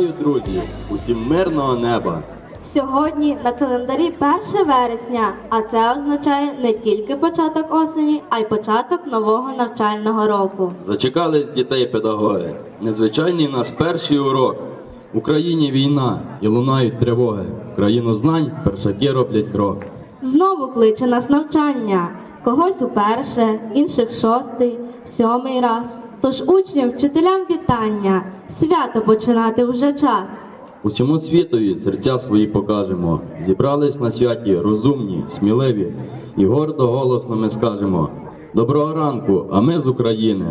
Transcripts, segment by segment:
Вітаю, друзі! Усім мирного неба! Сьогодні на календарі 1 вересня, а це означає не тільки початок осені, а й початок нового навчального року. Зачекались дітей педагоги. Незвичайний у нас перший урок. В Україні війна і лунають тривоги. Країну знань першаки роблять крок. Знову кличе нас навчання. Когось уперше, інших шостий, сьомий раз. Тож учням, вчителям вітання. Свято починати вже час. Усьому світові серця свої покажемо. Зібрались на святі розумні, сміливі, і гордо голосно ми скажемо: Доброго ранку, а ми з України.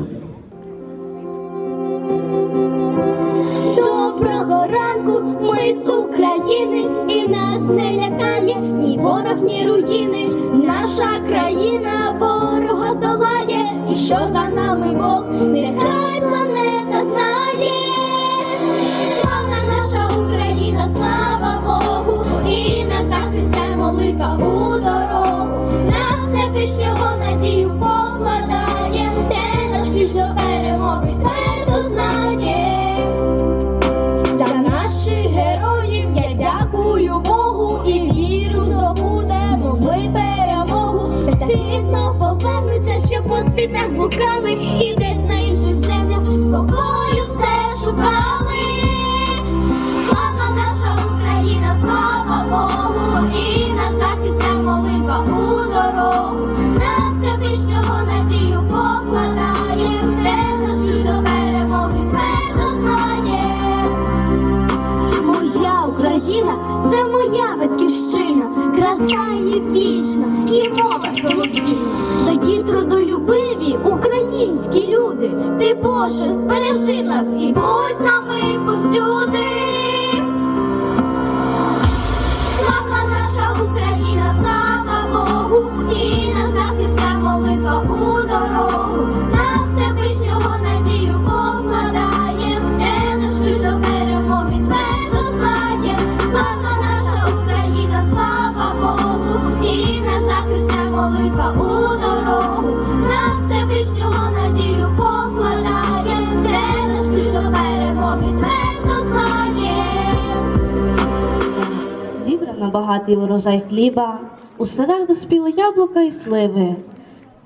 Доброго ранку, ми з України, і нас не лякає ні ворог, ні руїни. Наша країна ворога здолає, що за нами Бог, нехай планета знає. Славна наша Україна, слава Богу, і на захист ця молитва у дорогу. На все пішнього надію покладає, де наш ключ до світах блукали, і десь на інших землях спокою все шукали. Слава наша Україна, слава Богу, і наш захист це молитва у дорогу. Надію покладає, наш ключ до перемоги твердо знає. Моя Україна це моя батьківщина, краса є вічна і мова солов'їна. Такі трудолюбиві українські люди. Ти Боже, збережи нас і будь з нами повсюди. Багатий урожай хліба, у садах доспіли яблука і сливи.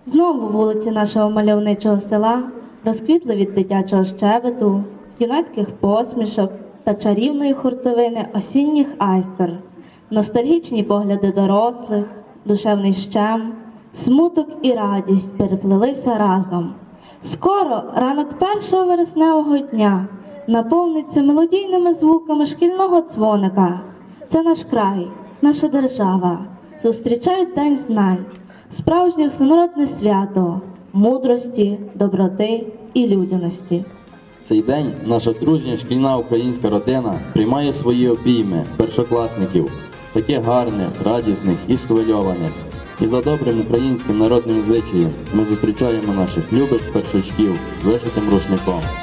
Знову вулиці нашого мальовничого села розквітли від дитячого щебету, юнацьких посмішок та чарівної хуртовини осінніх айстер, ностальгічні погляди дорослих, душевний щем, смуток і радість переплелися разом. Скоро ранок першого вересневого дня наповниться мелодійними звуками шкільного дзвоника. Це наш край, наша держава. Зустрічають День знань, справжнє всенародне свято, мудрості, доброти і людяності. Цей день наша дружня шкільна українська родина приймає свої обійми першокласників, таких гарних, радісних і схвильованих. І за добрим українським народним звичаєм ми зустрічаємо наших любих першачків з вишитим рушником.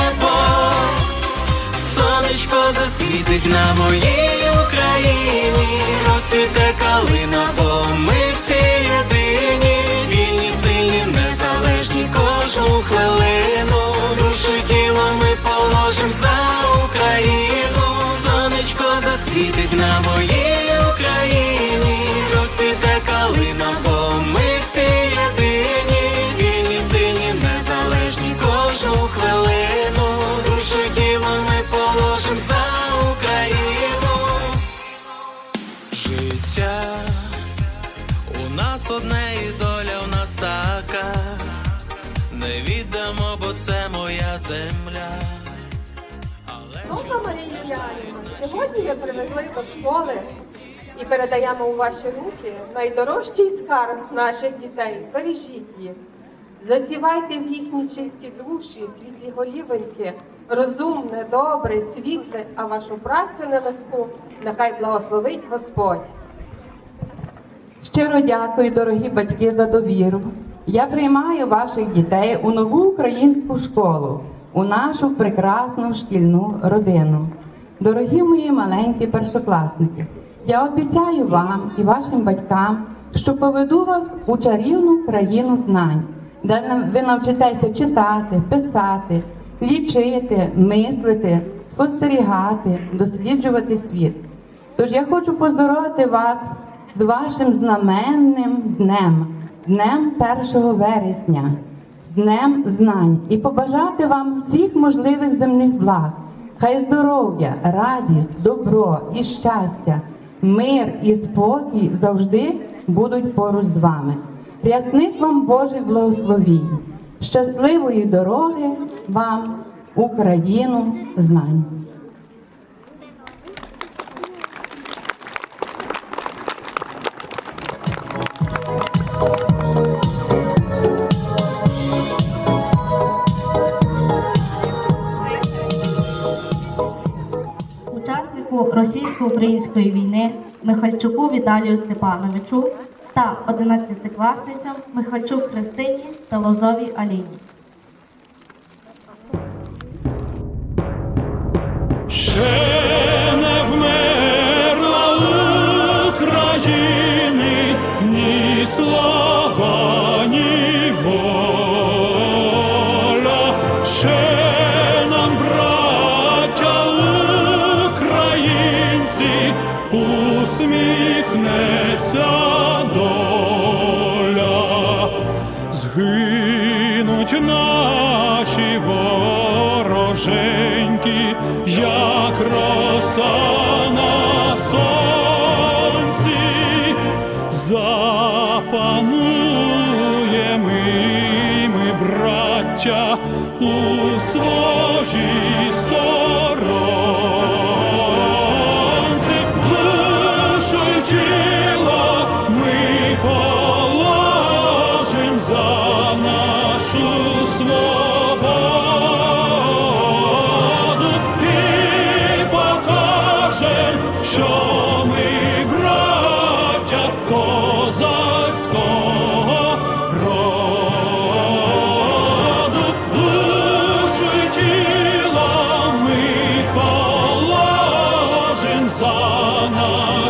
Сонечко засвітить на моїй Україні, розцвіте калина, бо ми всі ми привезли до школи і передаємо у ваші руки найдорожчий скарб наших дітей. Бережіть їх. Засівайте в їхні чисті душі, світлі голівоньки, розумне, добре, світле, а вашу працю нелегку нехай благословить Господь. Щиро дякую, дорогі батьки, за довіру. Я приймаю ваших дітей у нову українську школу, у нашу прекрасну шкільну родину. Дорогі мої маленькі першокласники, я обіцяю вам і вашим батькам, що поведу вас у чарівну країну знань, де ви навчитеся читати, писати, лічити, мислити, спостерігати, досліджувати світ. Тож я хочу поздоровити вас з вашим знаменним днем, днем 1 вересня, з днем знань і побажати вам всіх можливих земних благ. Хай здоров'я, радість, добро і щастя, мир і спокій завжди будуть поруч з вами. Рясних вам Божих благословінь, щасливої дороги вам, Україну знань. Російсько-української війни Михальчуку Віталію Степановичу та 11-класницям Михальчук Христині та Лозовій Аліні. Ще усміхнеться доля. Згинуть наші вороженьки,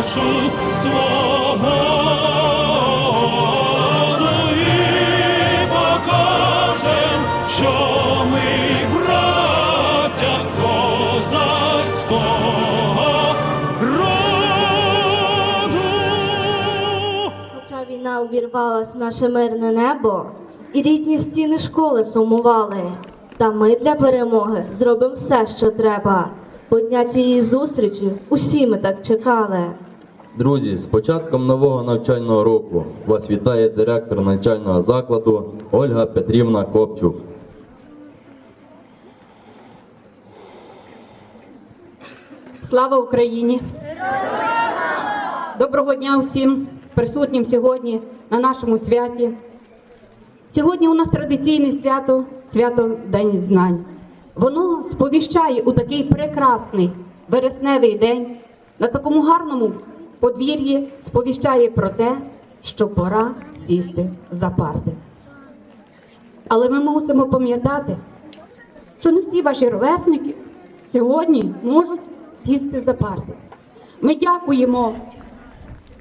нашу свободу і покажем, що ми браття козацького роду. Хоча війна увірвалась в наше мирне небо, і рідні стіни школи сумували. Та ми для перемоги зробимо все, що треба. Бо дня цієї зустрічі усі ми так чекали. Друзі, з початком нового навчального року вас вітає директор навчального закладу Ольга Петрівна Копчук. Слава Україні! Доброго дня усім присутнім сьогодні на нашому святі. Сьогодні у нас традиційне свято свято День знань. Воно сповіщає у такий прекрасний вересневий день на такому гарному подвір'ї сповіщає про те, що пора сісти за парти. Але ми мусимо пам'ятати, що не всі ваші ровесники сьогодні можуть сісти за парти. Ми дякуємо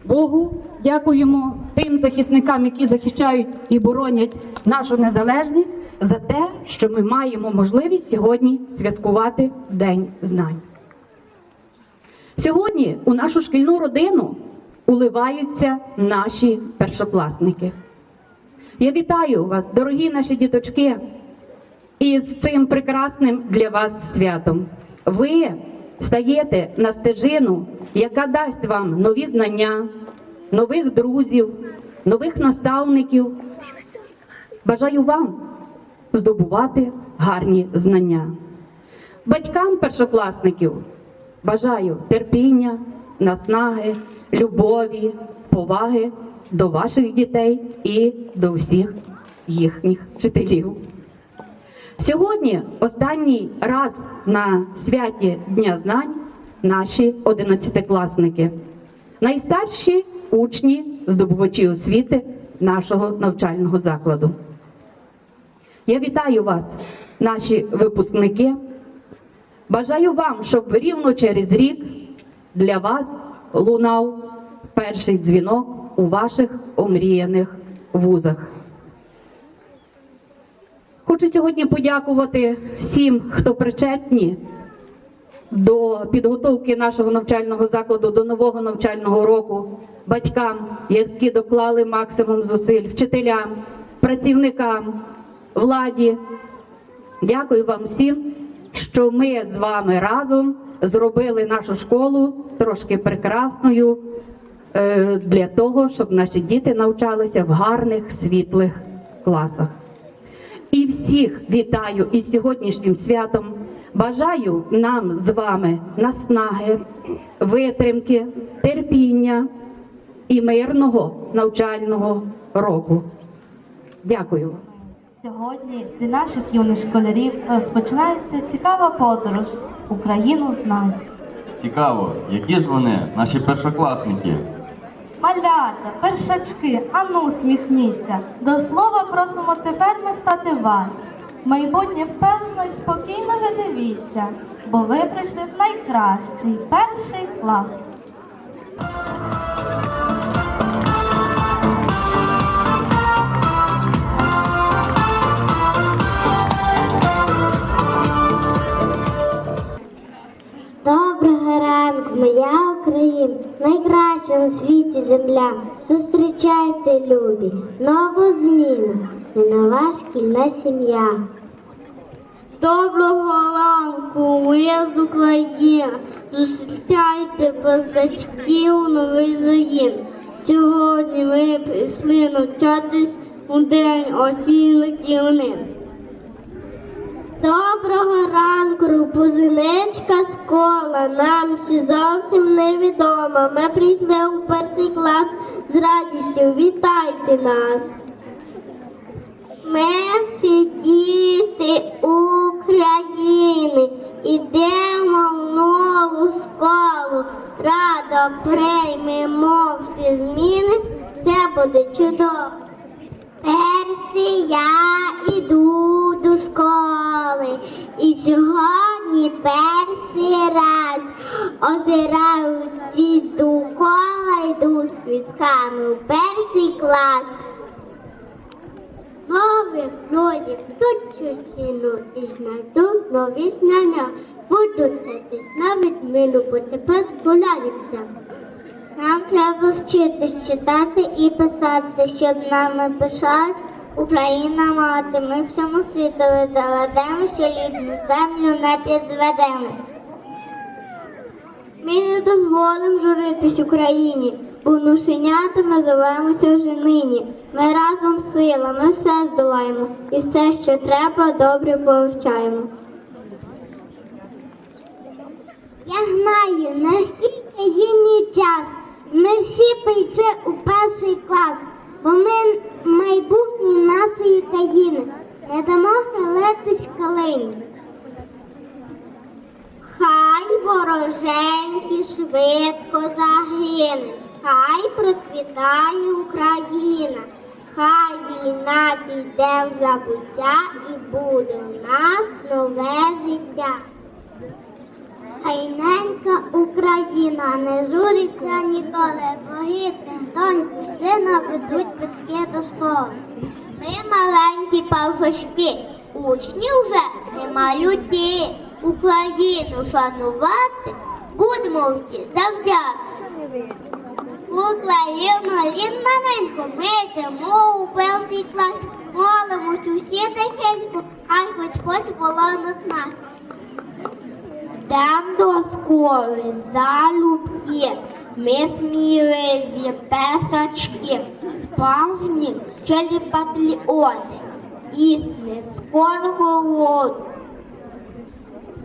Богу, дякуємо тим захисникам, які захищають і боронять нашу незалежність, за те, що ми маємо можливість сьогодні святкувати День знань. Сьогодні у нашу шкільну родину уливаються наші першокласники. Я вітаю вас, дорогі наші діточки, із цим прекрасним для вас святом. Ви стаєте на стежину, яка дасть вам нові знання, нових друзів, нових наставників. Бажаю вам здобувати гарні знання. Батькам першокласників бажаю терпіння, наснаги, любові, поваги до ваших дітей і до всіх їхніх вчителів. Сьогодні останній раз на святі Дня знань наші одинадцятикласники, найстарші учні, здобувачі освіти нашого навчального закладу. Я вітаю вас, наші випускники. Бажаю вам, щоб рівно через рік для вас лунав перший дзвінок у ваших омріяних вузах. Хочу сьогодні подякувати всім, хто причетні до підготовки нашого навчального закладу до нового навчального року, батькам, які доклали максимум зусиль, вчителям, працівникам, владі. Дякую вам всім, що ми з вами разом зробили нашу школу трошки прекрасною е, для того, щоб наші діти навчалися в гарних світлих класах. І всіх вітаю із сьогоднішнім святом. Бажаю нам з вами наснаги, витримки, терпіння і мирного навчального року. Дякую. Сьогодні для наших юних школярів розпочинається цікава подорож Україну знань. Цікаво, які ж вони, наші першокласники? Малята, першачки, ану усміхніться. До слова просимо тепер ми стати вас. Майбутнє впевнено і спокійно ви дивіться, бо ви прийшли в найкращий перший клас. Моя Україна, найкраща на світі земля. Зустрічайте, любі, нову зміну, і нова шкільна сім'я. Доброго ранку, моя з України. Зустрічайте позначків новий загін. Сьогодні ми прийшли навчатись у день осінних дівнин. Доброго ранку, Бузинечка школа. Нам ще зовсім невідомо. Ми прийшли у перший клас з радістю. Вітайте нас. Ми всі діти України. Ідемо в нову школу. Радо приймемо всі зміни. Все буде чудово. Перший я іду до школи, і сьогодні перший раз озираючись довкола, йду з квітками в перший клас. Нових людей тут частину і знайду нові знання. Буду вчитись на відміну, бо тепер справляюся. Нам треба вчитись читати і писати, щоб нами пишалась Україна мати. Ми всьому світові доведемо, що рідну землю не підведемо. Ми не дозволимо журитись Україні, бо внушенятами зовемося вже нині. Ми разом силами все здолаємо, і все, що треба, добре повчаємо. Я знаю, наскільки їхній час. Ми всі прийшли у перший клас, бо ми майбутнє нашої країни. Не дамо хилитись калині. Хай вороженькі швидко загине, хай процвітає Україна, хай війна піде в забуття і буде у нас нове життя. Хай ненька Україна не журиться ніколи, погибне доньку, сина ведуть батьки до школи. Ми маленькі палфочки, учні вже не малюки. Україну шанувати будемо всі завзяти. Україну рідненько, ми йдемо у перший клас, молимось усі тихенько, хай хоч було над нас. Йдем до школи залюбки, ми сміливі песочки, справжні челі патріоти, існе скоро голоду.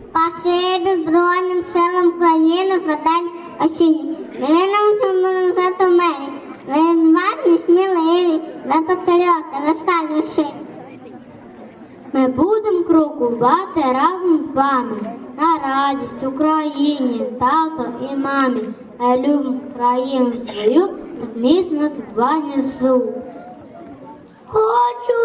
Спасибі Збройним силам України за день осінній. Ми нам взяти мене. Ви гарні, сміливі, ви патріоти, ви скажете. Ми будемо крокувати разом з вами на радість Україні, тато і мамі. Ми любим країну свою, та міцно два несу. Хочу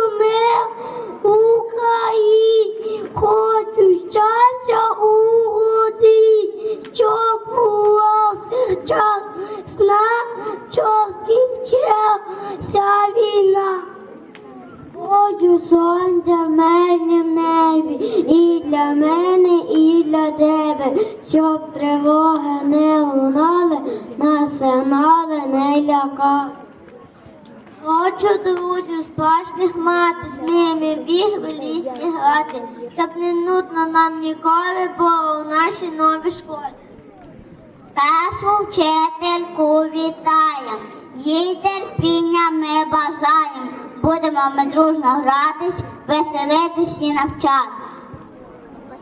дружно гратись, веселитись і навчати.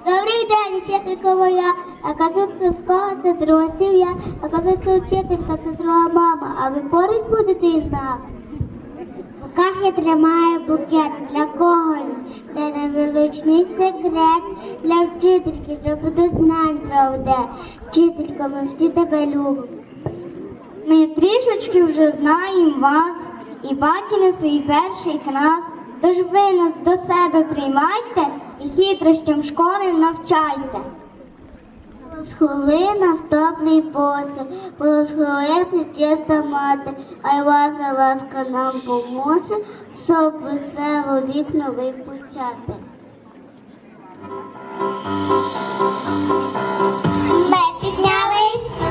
Добрий день, вчителька моя, а це школа, це друга сім'я, а це вчителька, це друга мама, а ви поруч будете із нами. В руках я тримаю букет для кого? Це невеличний секрет для вчительки, що до знань проведе. Вчителько, ми всі тебе любимо. Ми трішечки вже знаємо вас і бачили свій перший клас. Тож ви нас до себе приймайте і хитрощам школи навчайте. Схоли нас добрий посил, благословити чиста мати, а й ваша ласка нам поможе, щоб весело вік новий почати. Ми піднялись,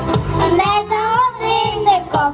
ми за годинником,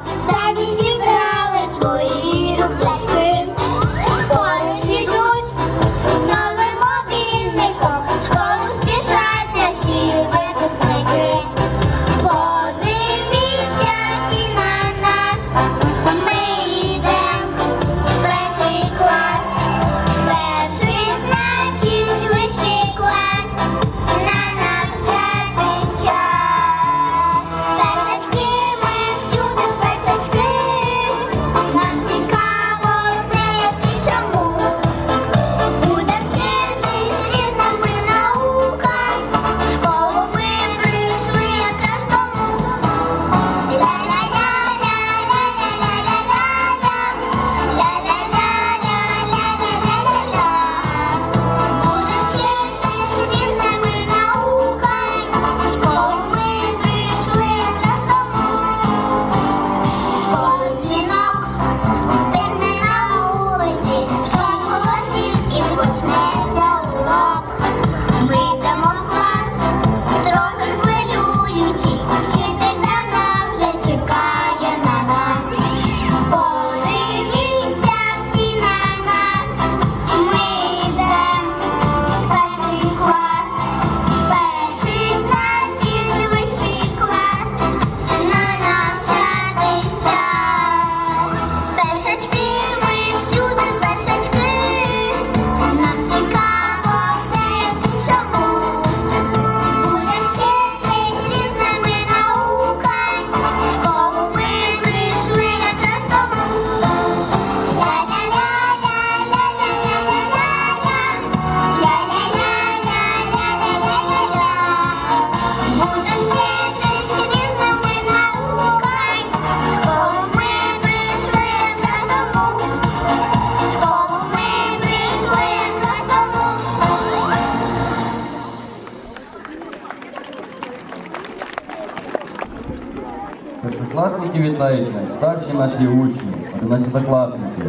Першокласники вітають старші наші учні, одинадцятокласники.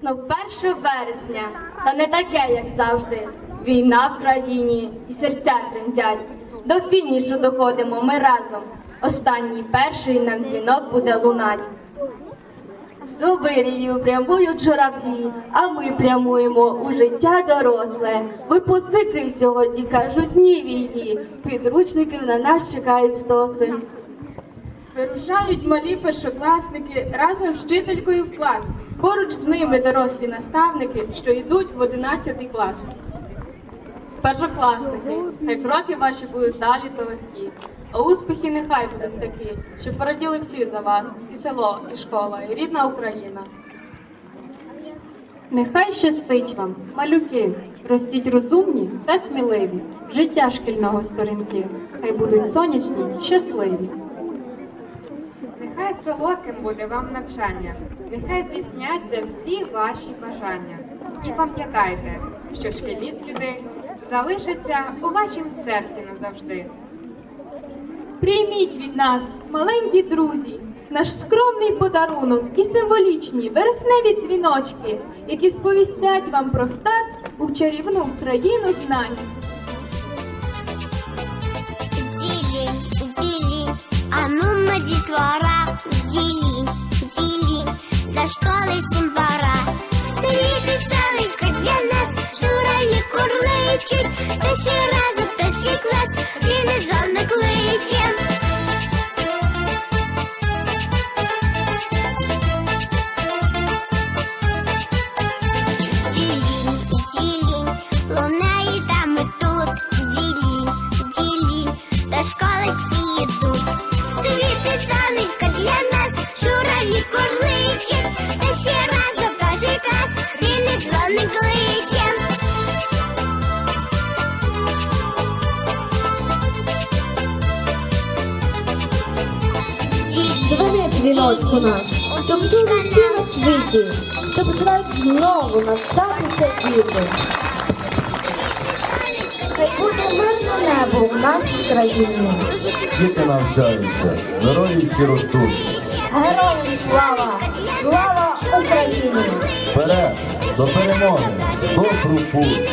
Знов 1 вересня, та не таке, як завжди. Війна в країні і серця тремтять. До фінішу доходимо ми разом. Останній перший нам дзвінок буде лунать. До вирію прямують журавлі, а ми прямуємо у життя доросле. Випускники сьогодні кажуть ні війні. Підручників на нас чекають стоси. Вирушають малі першокласники разом з вчителькою в клас. Поруч з ними дорослі наставники, що йдуть в 11 клас. Першокласники, хай кроки ваші будуть далі то легкі. А успіхи нехай будуть такі, щоб пораділи всі за вас, і село, і школа, і рідна Україна. Нехай щастить вам, малюки, ростіть розумні та сміливі, життя шкільного сторінки, хай будуть сонячні, щасливі. Нехай солодким буде вам навчання, нехай здійсняться всі ваші бажання. І пам'ятайте, що шкільні сліди залишаться у вашім серці назавжди. Прийміть від нас, маленькі друзі, наш скромний подарунок і символічні вересневі дзвіночки, які сповістять вам про старт у чарівну країну знань. Ділі, ділі, а ну ми дітвора, ділі, ділі, за школи всім пора. Світи селищка для нас, журавлі курличуть, та ще разом всі клас, він і зони кличе. Наш, щоб чули всі на світі, що починають знову навчатися діти. Хай буде мирне небо в нашій країні. Діти навчаються, герої всі ростуть. Героям слава! Слава Україні! Вперед, до перемоги, добру путь.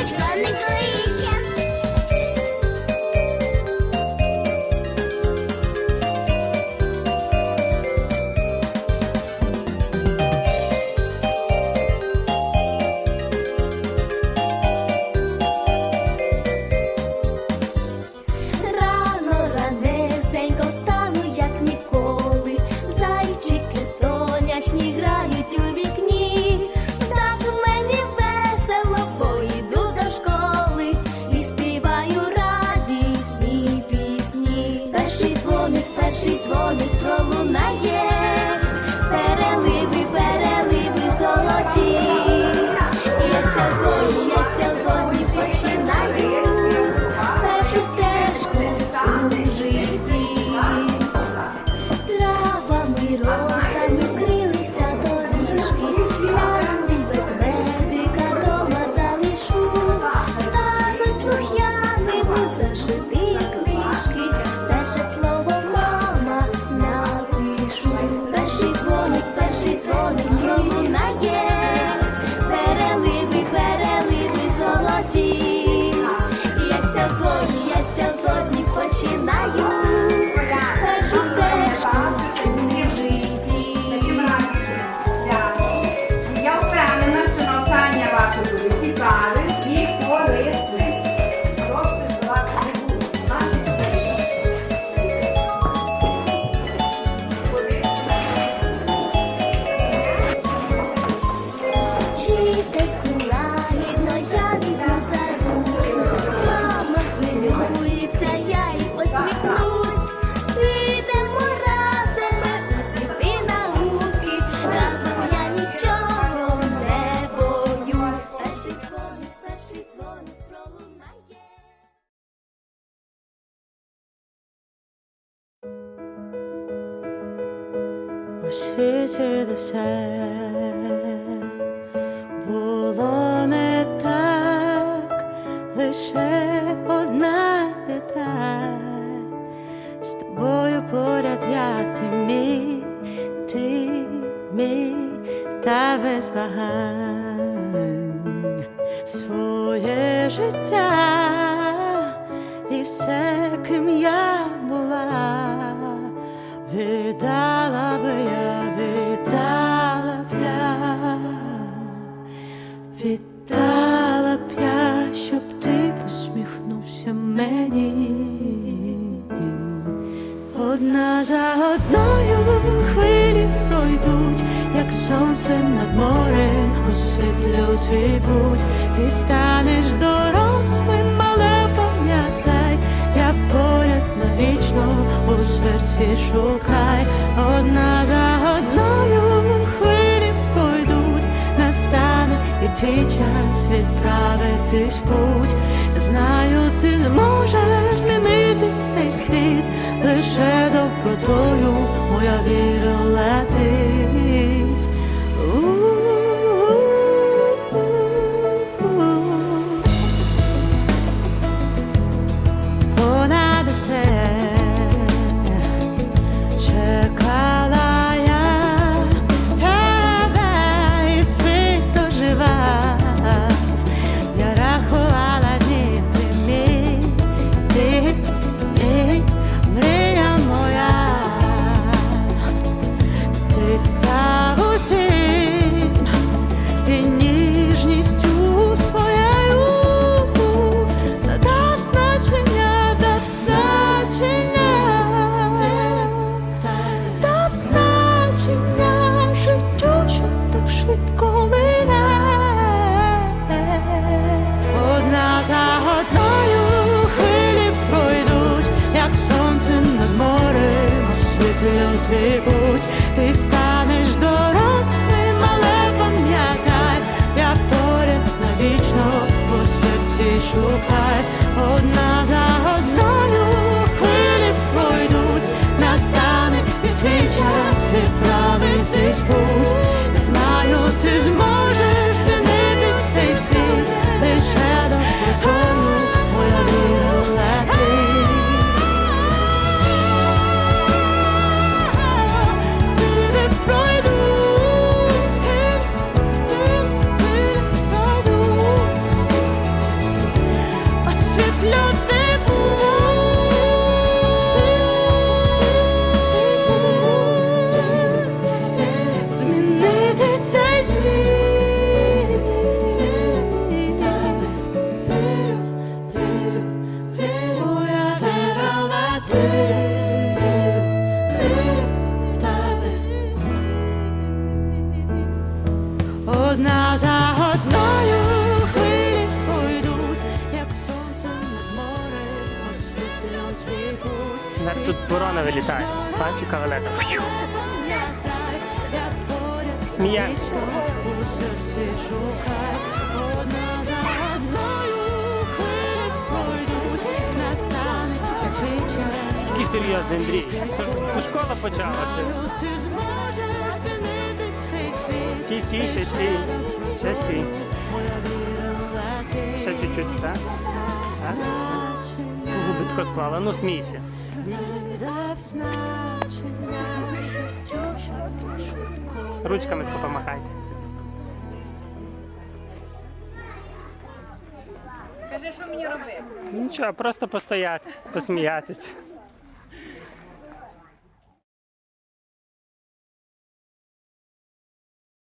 괴로워 світі де Питала б щоб ти посміхнувся мені, одна за одною хвилі пройдуть, як сонце над морем освітлю твій путь, ти станеш дорослим, але пам'ятай, я поряд навічно у серці шукай. твій час відправитись путь, знаю, ти зможеш змінити цей світ, лише добротою моя віра летить. тут ворона вилітає. Панчика велика. Смія. Який серйозний Андрій. Школа почалася. Стій, стій, ще ті. Ще стій. Ще чуть-чуть, так? так? Губитко склала, ну смійся. Ручками допомагайте. Кажи, що мені робити? Нічого, просто постояти, посміятися.